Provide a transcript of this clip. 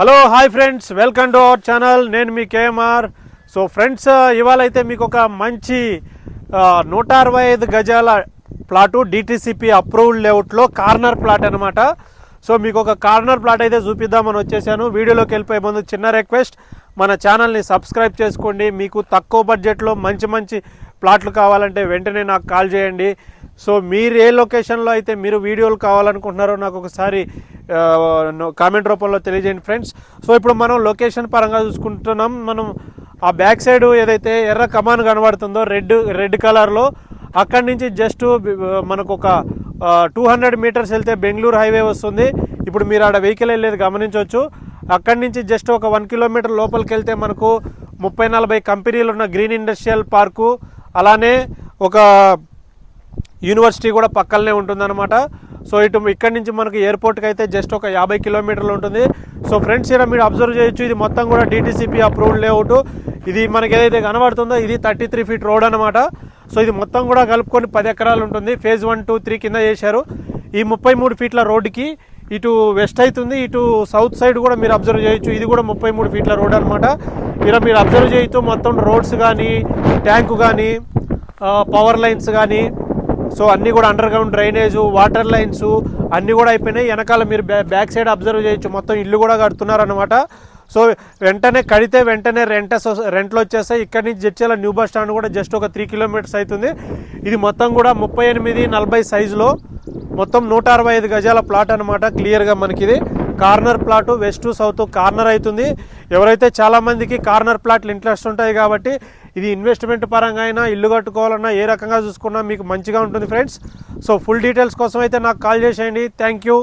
Hello hi friends welcome to our channel. నేను మీ KMR. So friends ఇవాళ అయితే మీకు ఒక మంచి నూట అరవై ఐదు గజాల ప్లాటు డిటీసీపీ అప్రూవ్డ్ లేఅవుట్లో కార్నర్ ప్లాట్ అనమాట సో మీకు ఒక కార్నర్ ప్లాట్ అయితే చూపిద్దామని వచ్చేసాను. వీడియోలోకి వెళ్ళిపోయే ముందు చిన్న రిక్వెస్ట్ మన ఛానల్ని సబ్స్క్రైబ్ చేసుకోండి. మీకు తక్కువ బడ్జెట్లో మంచి మంచి ప్లాట్లు కావాలంటే వెంటనే నాకు కాల్ చేయండి. సో మీరు ఏ లొకేషన్లో అయితే మీరు వీడియోలు కావాలనుకుంటున్నారో నాకు ఒకసారి కామెంట్ రూపంలో తెలియజేయండి ఫ్రెండ్స్. సో ఇప్పుడు మనం లొకేషన్ పరంగా చూసుకుంటున్నాం. మనం ఆ బ్యాక్ సైడ్ ఏదైతే ఎర్ర కమాన్ కనబడుతుందో రెడ్ రెడ్ కలర్లో అక్కడి నుంచి జస్ట్ మనకు ఒక టూ హండ్రెడ్ మీటర్స్ వెళ్తే బెంగళూరు హైవే వస్తుంది. ఇప్పుడు మీరు ఆడ వెహికల్ వెళ్ళేది గమనించవచ్చు. అక్కడి నుంచి జస్ట్ ఒక వన్ కిలోమీటర్ లోపలికి వెళ్తే మనకు ముప్పై నలభై కంపెనీలు ఉన్న గ్రీన్ ఇండస్ట్రియల్ పార్కు అలానే ఒక యూనివర్సిటీ కూడా పక్కనే ఉంటుందన్నమాట. సో ఇటు ఇక్కడి నుంచి మనకి ఎయిర్పోర్ట్కి అయితే జస్ట్ ఒక యాభై కిలోమీటర్లు ఉంటుంది. సో ఫ్రెండ్స్ ఇక్కడ మీరు అబ్జర్వ్ చేయొచ్చు ఇది మొత్తం కూడా డీటీసీపీ అప్రూవ్డ్ లేఅవుట్ ఇది మనకి ఏదైతే కనబడుతుందో ఇది థర్టీ త్రీ ఫీట్ రోడ్ అనమాట సో ఇది మొత్తం కూడా కలుపుకొని పది ఎకరాలు ఉంటుంది. ఫేజ్ వన్ టూ త్రీ కింద చేశారు. ఈ ముప్పై మూడు ఫీట్ల రోడ్డుకి ఇటు వెస్ట్ అవుతుంది ఇటు సౌత్ సైడ్ కూడా మీరు అబ్జర్వ్ చేయొచ్చు. ఇది కూడా ముప్పై మూడు ఫీట్ల రోడ్ అనమాట ఇలా మీరు అబ్జర్వ్ చేయొచ్చు మొత్తం రోడ్స్ కానీ ట్యాంకు కానీ పవర్ లైన్స్ కానీ. సో అన్నీ కూడా under ground drainage water lines అన్నీ కూడా అయిపోయినాయి. వెనకాల మీరు బ్యా బ్యాక్ సైడ్ అబ్జర్వ్ చేయొచ్చు. మొత్తం ఇల్లు కూడా కడుతున్నారు అనమాట సో వెంటనే కడితే వెంటనే రెంట్ రెంట్లు వచ్చేస్తాయి. ఇక్కడ నుంచి జడ్చేల న్యూ బస్ స్టాండ్ కూడా జస్ట్ ఒక త్రీ కిలోమీటర్స్ అవుతుంది. ఇది మొత్తం కూడా ముప్పై ఎనిమిది నలభై సైజులో మొత్తం నూట అరవై ఐదు గజాల ప్లాట్ అనమాట క్లియర్గా మనకి ఇది corner plot west south corner అవుతుంది ఎవరైతే చాలా మందికి కార్నర్ ప్లాట్లు ఇంట్రెస్ట్ ఉంటాయి కాబట్టి ఇది ఇన్వెస్ట్మెంట్ పరంగా అయినా ఇల్లు కట్టుకోవాలన్నా ఏ రకంగా చూసుకున్నా మీకు మంచిగా ఉంటుంది ఫ్రెండ్స్ సో ఫుల్ డీటెయిల్స్ కోసం అయితే నాకు కాల్ చేసేయండి. Thank you